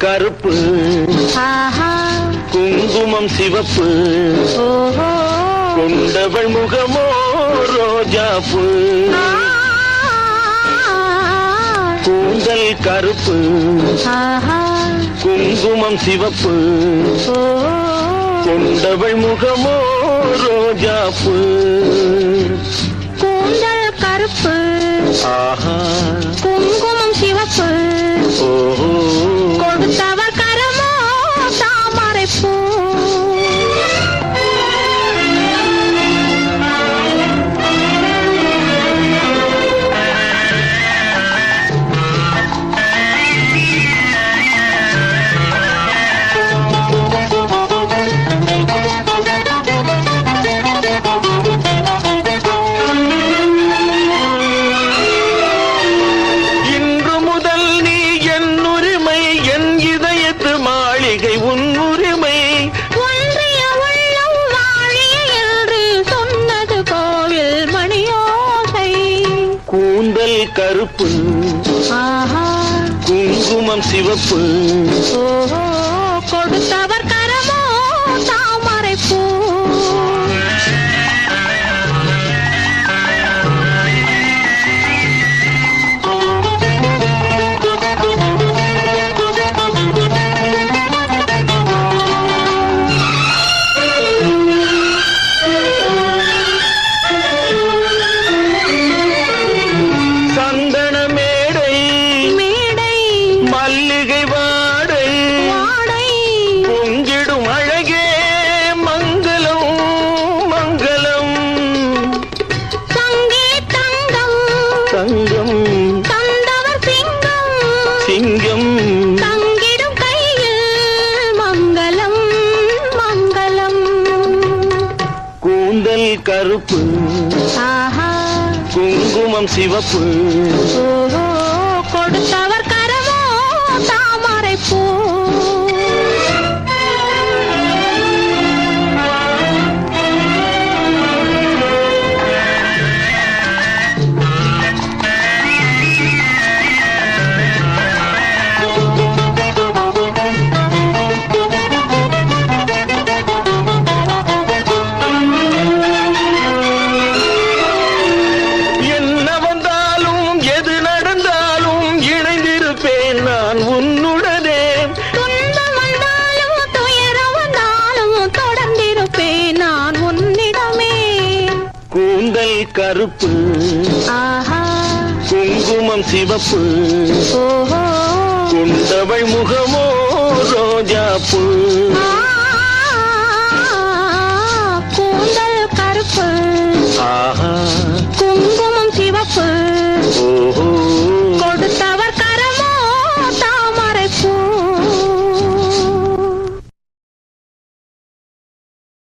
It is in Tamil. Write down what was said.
கருப்பு குங்குமம் சிவப்பு கொண்டவள் முகமோ ரோஜாப்பு. கூந்தல் கருப்பு குங்குமம் சிவப்பு கொண்டவள் முகமோ ரோஜாப்பு. கூந்தல் கருப்பு. ஆஹா. கருப்பு குங்குமம் சிவப்பு. கொடுத்தவர் மல்லிகை வாடை. பொங்கிடும் அழகே மங்களம் மங்களம். சங்கே தங்கம். தங்கம். தந்தவர் சிங்கம். சிங்கம். தங்கிடும் கையில் மங்களம் மங்களம். கூந்தல் கருப்பு. குங்குமம் சிவப்பு. கொடுத்தவர் கருப்பு. குங்குமம் சிவப்பு. கொண்டவள் முகமோ ரோஜா பூ. கூந்தல் கருப்பு. ஆஹா.